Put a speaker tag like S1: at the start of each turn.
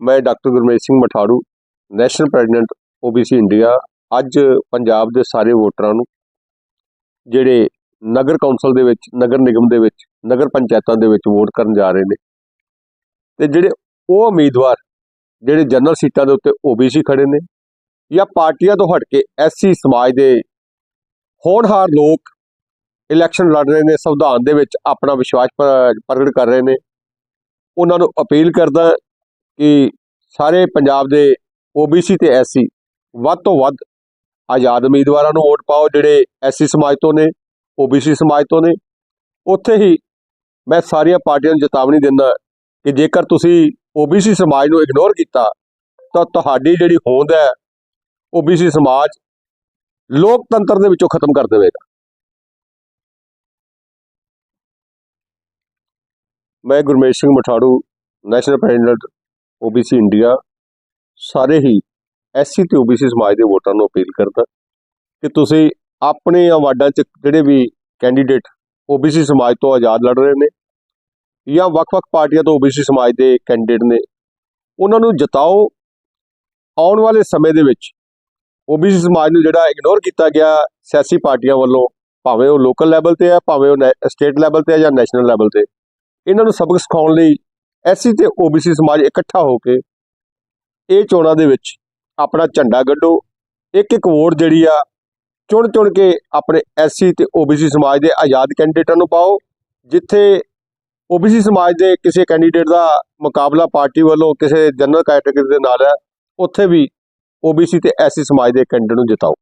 S1: ਮੈਂ doctor Gurmej Singh Mathadu, national president OBC India, ਅੱਜ ਪੰਜਾਬ ਦੇ ਸਾਰੇ ਵੋਟਰਾਂ ਨੂੰ, ਜਿਹੜੇ ਨਗਰ ਕੌਂਸਲ ਦੇ ਵਿੱਚ, ਨਗਰ ਨਿਗਮ ਦੇ ਵਿੱਚ, ਨਗਰ ਪੰਚਾਇਤਾਂ ਦੇ ਵਿੱਚ ਵੋਟ ਕਰਨ ਜਾ ਰਹੇ ਨੇ। ਤੇ ਜਿਹੜੇ ਉਹ ਉਮੀਦਵਾਰ, ਜਿਹੜੇ ਜਨਰਲ ਸੀਟਾਂ ਦੇ ਉੱਤੇ OBC ਖੜੇ ਨੇ ਜਾਂ ਪਾਰਟੀਆਂ ਤੋਂ ਹਟ ਕੇ SC ਸਮਾਜ ਦੇ ਹੋਣਹਾਰ ਲੋਕ ਇਲੈਕਸ਼ਨ ਲੜ ਰਹੇ ਨੇ, ਸੰਵਿਧਾਨ ਦੇ ਵਿੱਚ ਆਪਣਾ ਵਿਸ਼ਵਾਸ ਪ੍ਰਗਟ ਕਰ ਰਹੇ ਨੇ, ਉਹਨਾਂ ਨੂੰ ਅਪੀਲ ਕਰਦਾ ਕਿ ਸਾਰੇ ਪੰਜਾਬ ਦੇ OBC ਤੇ SC ਵੱਧ ਤੋਂ ਵੱਧ ਆਜ਼ਾਦ ਉਮੀਦਵਾਰਾਂ ਨੂੰ ਵੋਟ ਪਾਓ, ਜਿਹੜੇ SC ਸਮਾਜ ਤੋਂ ਨੇ OBC ਸਮਾਜ ਤੋਂ ਨੇ। ਉੱਥੇ ਹੀ ਮੈਂ ਸਾਰੀਆਂ ਪਾਰਟੀਆਂ ਨੂੰ ਚੇਤਾਵਨੀ ਦਿੰਦਾ ਕਿ ਜੇਕਰ ਤੁਸੀਂ OBC ਸਮਾਜ ਨੂੰ ਇਗਨੋਰ ਕੀਤਾ, ਤਾਂ ਤੁਹਾਡੀ ਜਿਹੜੀ ਹੋਂਦ ਹੈ OBC ਸਮਾਜ ਲੋਕਤੰਤਰ ਦੇ ਵਿੱਚੋਂ ਖਤਮ ਕਰ ਦੇਵੇਗਾ। ਮੈਂ Gurmesh Singh Mathadu national president OBC India ਸਾਰੇ ਹੀ SC ਤੇ OBC ਸਮਾਜ ਦੇ ਵੋਟਰਾਂ ਨੂੰ ਅਪੀਲ ਕਰਦਾ ਕਿ ਤੁਸੀਂ ਆਪਣੇ ਅਵਾਰਡਾਂ 'ਚ ਜਿਹੜੇ ਵੀ ਕੈਂਡੀਡੇਟ OBC ਸਮਾਜ ਤੋਂ ਆਜ਼ਾਦ ਲੜ ਰਹੇ ਨੇ ਜਾਂ ਵੱਖ-ਵੱਖ ਪਾਰਟੀਆਂ ਤੋਂ OBC ਸਮਾਜ ਦੇ ਕੈਂਡੀਡੇਟ ਨੇ, ਉਹਨਾਂ ਨੂੰ ਜਿਤਾਓ। ਆਉਣ ਵਾਲੇ ਸਮੇਂ ਦੇ ਵਿੱਚ OBC ਸਮਾਜ ਨੂੰ ਜਿਹੜਾ ਇਗਨੋਰ ਕੀਤਾ ਗਿਆ ਸਿਆਸੀ ਪਾਰਟੀਆਂ ਵੱਲੋਂ, ਭਾਵੇਂ ਉਹ ਲੋਕਲ ਲੈਵਲ ਤੇ ਆ ਭਾਵੇਂ ਉਹ ਸਟੇਟ ਲੈਵਲ ਤੇ ਆ ਜਾਂ ਨੈਸ਼ਨਲ ਲੈਵਲ ਤੇ, ਇਹਨਾਂ ਨੂੰ ਸਬਕ ਸਿਖਾਉਣ ਲਈ ਐਸਸੀ ਤੇ OBC ਸਮਾਜ ਇਕੱਠਾ ਹੋ ਕੇ ਇਹ ਚੋਣਾਂ ਦੇ ਵਿੱਚ ਆਪਣਾ ਝੰਡਾ ਗੱਡੋ। ਇੱਕ ਇੱਕ ਵੋਟ ਜਿਹੜੀ ਆ, ਚੁਣ ਚੁਣ ਕੇ ਆਪਣੇ ਐਸਸੀ ਤੇ OBC ਸਮਾਜ ਦੇ ਆਜ਼ਾਦ ਕੈਂਡੀਡੇਟਾਂ ਨੂੰ ਪਾਓ, ਜਿੱਥੇ OBC ਸਮਾਜ ਦੇ ਕਿਸੇ ਕੈਂਡੀਡੇਟ ਦਾ ਮੁਕਾਬਲਾ ਪਾਰਟੀ ਵੱਲੋਂ ਕਿਸੇ ਜਨਰਲ ਕੈਟਾਗਰੀ ਦੇ ਨਾਲ ਹੈ, ਉੱਥੇ ਵੀ OBC ਤੇ ਐਸਸੀ ਸਮਾਜ ਦੇ ਕੈਂਡੀਡੇਟ ਨੂੰ ਜਿਤਾਓ।